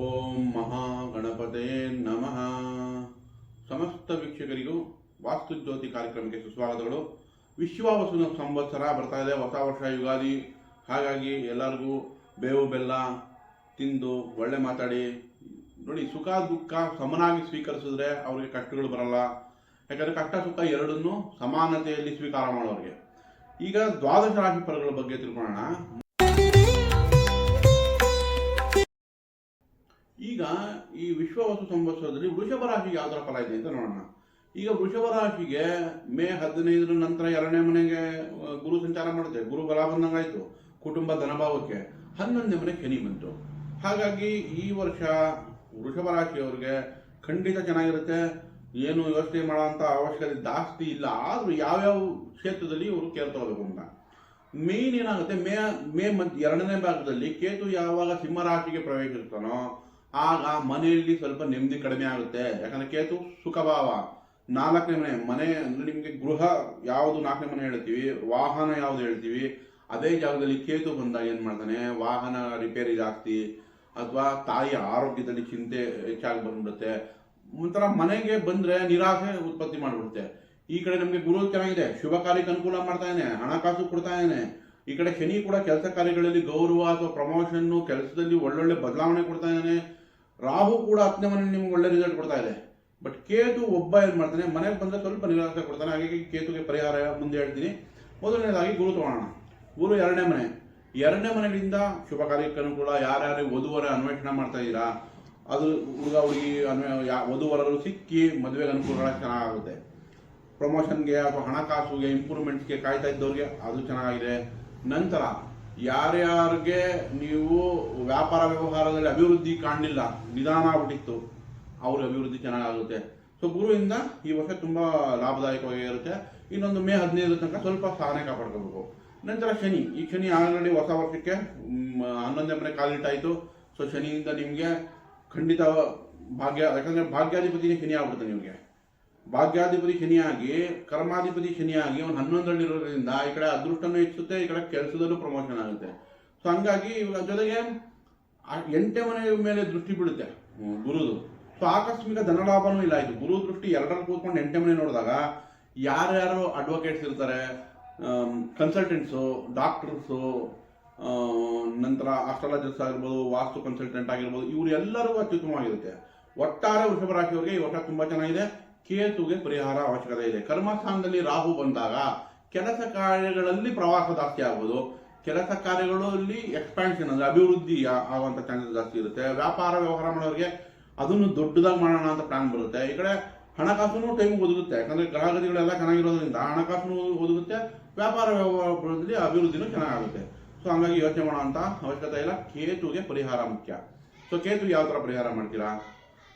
ಓಂ ಮಹಾಗಣಪತೆ ನಮಃ. ಸಮಸ್ತ ವೀಕ್ಷಕರಿಗೂ ವಾಸ್ತುಜ್ಯೋತಿ ಕಾರ್ಯಕ್ರಮಕ್ಕೆ ಸುಸ್ವಾಗತಗಳು. ವಿಶ್ವಾವಸುನ ಸಂವತ್ಸರ ಬರ್ತಾ ಇದೆ, ಹೊಸ ವರ್ಷ ಯುಗಾದಿ. ಹಾಗಾಗಿ ಎಲ್ಲರಿಗೂ ಬೇವು, ಬೆಲ್ಲ ತಿಂದು ಒಳ್ಳೆ ಮಾತಾಡಿ. ನೋಡಿ, ಸುಖ, ದುಃಖ ಸಮನಾಗಿ ಸ್ವೀಕರಿಸಿದ್ರೆ ಅವ್ರಿಗೆ ಕಷ್ಟಗಳು ಬರಲ್ಲ. ಯಾಕಂದ್ರೆ ಕಷ್ಟ, ಸುಖ ಎರಡನ್ನೂ ಸಮಾನತೆಯಲ್ಲಿ ಸ್ವೀಕಾರ ಮಾಡೋರಿಗೆ. ಈಗ ದ್ವಾದಶ ರಾಶಿ ಫಲಗಳ ಬಗ್ಗೆ ತಿಳ್ಕೊಳ್ಳೋಣ. ಈಗ ಈ ವಿಶ್ವವಸು ಸಂವತ್ಸರದಲ್ಲಿ ವೃಷಭ ರಾಶಿಗೆ ಯಾವ ಥರ ಫಲ ಇದೆ ಅಂತ ನೋಡೋಣ. ಈಗ ವೃಷಭ ರಾಶಿಗೆ ಮೇ ಹದಿನೈದರ ನಂತರ ಎರಡನೇ ಮನೆಗೆ ಗುರು ಸಂಚಾರ ಮಾಡುತ್ತೆ. ಗುರು ಬಲ ಬಂದಂಗಾಯ್ತು ಕುಟುಂಬ ಧನಭಾವಕ್ಕೆ ಹನ್ನೊಂದನೇ ಮನೆ ಶನಿ ಬಂತು. ಹಾಗಾಗಿ ಈ ವರ್ಷ ವೃಷಭ ರಾಶಿಯವರಿಗೆ ಖಂಡಿತ ಚೆನ್ನಾಗಿರುತ್ತೆ. ಏನು ಯೋಚನೆ ಮಾಡೋಂಥ ಅವಶ್ಯಕತೆ ಜಾಸ್ತಿ ಇಲ್ಲ. ಆದರೂ ಯಾವ್ಯಾವ ಕ್ಷೇತ್ರದಲ್ಲಿ ಇವರು ಕೇಳ್ತಾ ತಗೋಬೇಕು ಅಂತ. ಮೇನ್ ಏನಾಗುತ್ತೆ, ಮೇ ಮೇ ಮಧ್ಯ, ಎರಡನೇ ಭಾಗದಲ್ಲಿ ಕೇತು ಯಾವಾಗ ಸಿಂಹ ರಾಶಿಗೆ ಪ್ರವೇಶಿಸ್ತಾನೋ ಆಗ ಮನೆಯಲ್ಲಿ ಸ್ವಲ್ಪ ನೆಮ್ಮದಿ ಕಡಿಮೆ ಆಗುತ್ತೆ. ಯಾಕಂದ್ರೆ ಕೇತು ಸುಖಭಾವ. ನಾಲ್ಕನೇ ಮನೆ ಮನೆ ಅಂದ್ರೆ ನಿಮಗೆ ಗೃಹ ಯಾವುದು ನಾಲ್ಕನೇ ಮನೆ ಹೇಳ್ತೀವಿ, ವಾಹನ ಯಾವ್ದು ಹೇಳ್ತೀವಿ, ಅದೇ ಜಾಗದಲ್ಲಿ ಕೇತು ಬಂದಾಗ ಏನ್ ಮಾಡ್ತಾನೆ, ವಾಹನ ರಿಪೇರಿ ಜಾಸ್ತಿ ಅಥವಾ ತಾಯಿಯ ಆರೋಗ್ಯದಲ್ಲಿ ಚಿಂತೆ ಹೆಚ್ಚಾಗಿ ಬಂದ್ಬಿಡುತ್ತೆ. ಒಂಥರ ಮನೆಗೆ ಬಂದ್ರೆ ನಿರಾಸೆ ಉತ್ಪತ್ತಿ ಮಾಡಿಬಿಡುತ್ತೆ. ಈ ಕಡೆ ನಮಗೆ ಗುರು ಚೆನ್ನಾಗಿದೆ, ಶುಭ ಕಾರ್ಯಕ್ಕೆ ಅನುಕೂಲ ಮಾಡ್ತಾ ಇದ್ದಾನೆ, ಹಣಕಾಸು ಕೊಡ್ತಾ ಇದ್ದಾನೆ. ಈ ಕಡೆ ಶನಿ ಕೂಡ ಕೆಲಸ ಕಾರ್ಯಗಳಲ್ಲಿ ಗೌರವ ಅಥವಾ ಪ್ರಮೋಷನ್ ಕೆಲಸದಲ್ಲಿ ಒಳ್ಳೊಳ್ಳೆ ಬದಲಾವಣೆ ಕೊಡ್ತಾ ಇದ್ದಾನೆ. ರಾಹು ಕೂಡ ಹತ್ತನೇ ಮನೆ ನಿಮ್ಗೆ ಒಳ್ಳೆ ರಿಸಲ್ಟ್ ಕೊಡ್ತಾ ಇದೆ. ಬಟ್ ಕೇತು ಒಬ್ಬ ಏನು ಮಾಡ್ತಾನೆ, ಮನೆಗೆ ಬಂದ್ರೆ ಸ್ವಲ್ಪ ನಿರಾಸೆ ಕೊಡ್ತಾನೆ. ಹಾಗಾಗಿ ಕೇತುಗೆ ಪರಿಹಾರ ಮುಂದೆ ಹೇಳ್ತೀನಿ. ಮೊದಲನೇದಾಗಿ ಗುರು ತಗೋಣ ಗುರು ಎರಡನೇ ಮನೆ. ಎರಡನೇ ಮನೆಯಿಂದ ಶುಭ ಕಾರ್ಯಕ್ಕೆ ಅನುಕೂಲ. ಯಾರ್ಯಾರು ವಧುವರ ಅನ್ವೇಷಣೆ ಮಾಡ್ತಾ ಇದ್ದೀರಾ, ಅದು ಹುಡುಗ, ಹುಡುಗಿ, ಅನ್ವೇ, ಯಾ- ವಧುವರರು ಸಿಕ್ಕಿ ಮದುವೆಗೆ ಅನುಕೂಲ ಚೆನ್ನಾಗುತ್ತೆ ಪ್ರಮೋಷನ್ಗೆ ಅಥವಾ ಹಣಕಾಸುಗೆ ಇಂಪ್ರೂವ್ಮೆಂಟ್ಸ್ಗೆ ಕಾಯ್ತಾ ಇದ್ದವ್ರಿಗೆ ಅದು ಚೆನ್ನಾಗಿದೆ. ನಂತರ ಯಾರ್ಯಾರಿಗೆ ನೀವು ವ್ಯಾಪಾರ ವ್ಯವಹಾರದಲ್ಲಿ ಅಭಿವೃದ್ಧಿ ಕಾಣಲಿಲ್ಲ, ನಿಧಾನ ಆಗ್ಬಿಟ್ಟಿತ್ತು, ಅವ್ರ ಅಭಿವೃದ್ಧಿ ಚೆನ್ನಾಗಾಗುತ್ತೆ. ಸೊ ಗುರುವಿಂದ ಈ ವರ್ಷ ತುಂಬಾ ಲಾಭದಾಯಕವಾಗಿ ಇರುತ್ತೆ. ಇನ್ನೊಂದು ಮೇ ಹದಿನೈದರ ತನಕ ಸ್ವಲ್ಪ ಸ್ಥಾನ ಕಾಪಾಡ್ಕೋಬೇಕು. ನಂತರ ಶನಿ, ಈ ಶನಿ ಆಲ್ರೆಡಿ ಹೊಸ ವರ್ಷಕ್ಕೆ ಹನ್ನೊಂದನೇ ಮನೆ ಕಾಲಿಟ್ಟಾಯಿತು ಸೊ ಶನಿಯಿಂದ ನಿಮಗೆ ಖಂಡಿತ ಭಾಗ್ಯ, ಯಾಕಂದರೆ ಭಾಗ್ಯಾಧಿಪತಿನೇ ಶನಿ ಆಗ್ಬಿಡುತ್ತೆ ನಿಮಗೆ. ಭಾಗ್ಯಾಧಿಪತಿ ಶನಿಯಾಗಿ, ಕರ್ಮಾಧಿಪತಿ ಶನಿಯಾಗಿ ಒಂದು ಹನ್ನೊಂದರಲ್ಲಿರೋದ್ರಿಂದ ಈ ಕಡೆ ಅದೃಷ್ಟನೂ ಹೆಚ್ಚುತ್ತೆ, ಈ ಕಡೆ ಕೆಲಸದಲ್ಲೂ ಪ್ರಮೋಷನ್ ಆಗುತ್ತೆ. ಸೊ ಹಂಗಾಗಿ ಇವಾಗ ಜೊತೆಗೆ ಎಂಟೆ ಮನೆಯ ಮನೆ ಮೇಲೆ ದೃಷ್ಟಿ ಬೀಳುತ್ತೆ ಗುರುದು. ಸೊ ಆಕಸ್ಮಿಕ ಧನಲಾಭನೂ ಇಲ್ಲ. ಇದು ಗುರು ದೃಷ್ಟಿ ಎರಡರಲ್ಲಿ ಕೂತ್ಕೊಂಡು ಎಂಟನೇ ಮನೆ ನೋಡಿದಾಗ ಯಾರ್ಯಾರು ಅಡ್ವೊಕೇಟ್ಸ್ ಇರ್ತಾರೆ ಕನ್ಸಲ್ಟೆಂಟ್ಸು ಡಾಕ್ಟರ್ಸು ನಂತರ ಅಸ್ಟ್ರಾಲಜರ್ಸ್ ಆಗಿರ್ಬೋದು, ವಾಸ್ತು ಕನ್ಸಲ್ಟೆಂಟ್ ಆಗಿರ್ಬೋದು, ಇವರು ಎಲ್ಲರಿಗೂ ಅತ್ಯುತ್ತಮವಾಗಿರುತ್ತೆ. ಒಟ್ಟಾರೆ ವೃಷಭ ರಾಶಿಯವರಿಗೆ ಈ ವರ್ಷ ತುಂಬಾ ಚೆನ್ನಾಗಿದೆ. ಕೇತುಗೆ ಪರಿಹಾರ ಅವಶ್ಯಕತೆ ಇದೆ. ಕರ್ಮಸ್ಥಾನದಲ್ಲಿ ರಾಹು ಬಂದಾಗ ಕೆಲಸ ಕಾರ್ಯಗಳಲ್ಲಿ ಪ್ರವಾಸ ಜಾಸ್ತಿ ಆಗ್ಬೋದು. ಕೆಲಸ ಕಾರ್ಯಗಳಲ್ಲಿ ಎಕ್ಸ್ಪಾನ್ಷನ್ ಅಂದ್ರೆ ಅಭಿವೃದ್ಧಿ ಆಗುವಂತ ಚಾನ್ಸಸ್ ಜಾಸ್ತಿ ಇರುತ್ತೆ. ವ್ಯಾಪಾರ, ವ್ಯವಹಾರ ಮಾಡೋರಿಗೆ ಅದನ್ನು ದೊಡ್ಡದಾಗಿ ಮಾಡೋಣ ಅಂತ ಪ್ಲಾನ್ ಬರುತ್ತೆ. ಈ ಕಡೆ ಹಣಕಾಸು ಟೈಮ್ ಒದಗುತ್ತೆ. ಯಾಕಂದ್ರೆ ಗ್ರಹಗತಿಗಳೆಲ್ಲ ಚೆನ್ನಾಗಿರೋದ್ರಿಂದ ಹಣಕಾಸು ಒದಗುತ್ತೆ, ವ್ಯಾಪಾರ, ವ್ಯವಹಾರದಲ್ಲಿ ಅಭಿವೃದ್ಧಿನೂ ಚೆನ್ನಾಗುತ್ತೆ ಸೊ ಹಂಗಾಗಿ ಯೋಚನೆ ಮಾಡೋವಂಥ ಅವಶ್ಯಕತೆ ಇಲ್ಲ. ಕೇತುಗೆ ಪರಿಹಾರ ಮುಖ್ಯ. ಸೊ ಕೇತು ಯಾವ ಥರ ಪರಿಹಾರ ಮಾಡ್ತೀರಾ?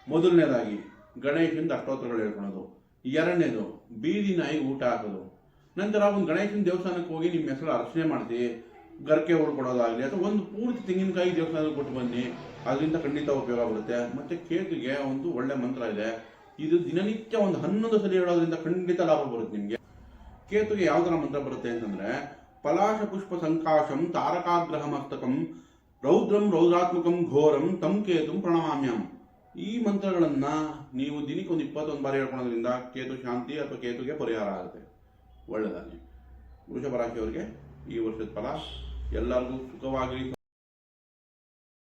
ಮೊದಲನೇದಾಗಿ ಗಣೇಶನ ಅಷ್ಟೋತ್ತರಗಳು ಹೇಳ್ಕೊಳೋದು. ಎರಡನೇದು, ಬೀದಿ ನಾಯಿ ಊಟ ಹಾಕೋದು. ನಂತರ ಒಂದು ಗಣೇಶನ ದೇವಸ್ಥಾನಕ್ಕೆ ಹೋಗಿ ನಿಮ್ಮ ಹೆಸರು ಅರ್ಚನೆ ಮಾಡಿಸಿ ಗರ್ಕೆ ಹೊಡ್ಕೊಡೋದಾಗಲಿ ಅಥವಾ ಒಂದು ಪೂರ್ತಿ ತೆಂಗಿನಕಾಯಿ ದೇವಸ್ಥಾನಕ್ಕೆ ಕೊಟ್ಟು ಬನ್ನಿ, ಅದರಿಂದ ಖಂಡಿತ ಉಪಯೋಗ ಆಗುತ್ತೆ ಮತ್ತೆ ಕೇತುಗೆ ಒಂದು ಒಳ್ಳೆ ಮಂತ್ರ ಇದೆ. ಇದು ದಿನನಿತ್ಯ ಒಂದು ಹನ್ನೊಂದು ಸಲ ಹೇಳೋದ್ರಿಂದ ಖಂಡಿತ ಲಾಭ ಬರುತ್ತೆ ನಿಮಗೆ. ಕೇತುಗೆ ಯಾವ ಥರ ಮಂತ್ರ ಬರುತ್ತೆ ಅಂತಂದ್ರೆ, ಪಲಾಶ ಪುಷ್ಪ ಸಂಕಾಶಂ ತಾರಕಾಗ್ರಹ ಮಸ್ತಕಂ, ರೌದ್ರಂ ರೌದ್ರಾತ್ಮಕಂ ಘೋರಂ ತಂ ಕೇತುಂ ಪ್ರಣಮಾಮ್ಯಂ. ಈ ಮಂತ್ರಗಳನ್ನ ನೀವು ದಿನಕ್ಕೆ ಒಂದು ಇಪ್ಪತ್ತೊಂದು ಬಾರಿ ಹೇಳ್ಕೊಳೋದ್ರಿಂದ ಕೇತು ಶಾಂತಿ ಅಥವಾ ಕೇತುಗೆ ಪರಿಹಾರ ಆಗುತ್ತೆ. ಒಳ್ಳೆದಾಗಿ ವೃಷಭ ರಾಶಿಯವರಿಗೆ ಈ ವರ್ಷದ ಫಲ ಎಲ್ಲರಿಗೂ ಸುಖವಾಗಿ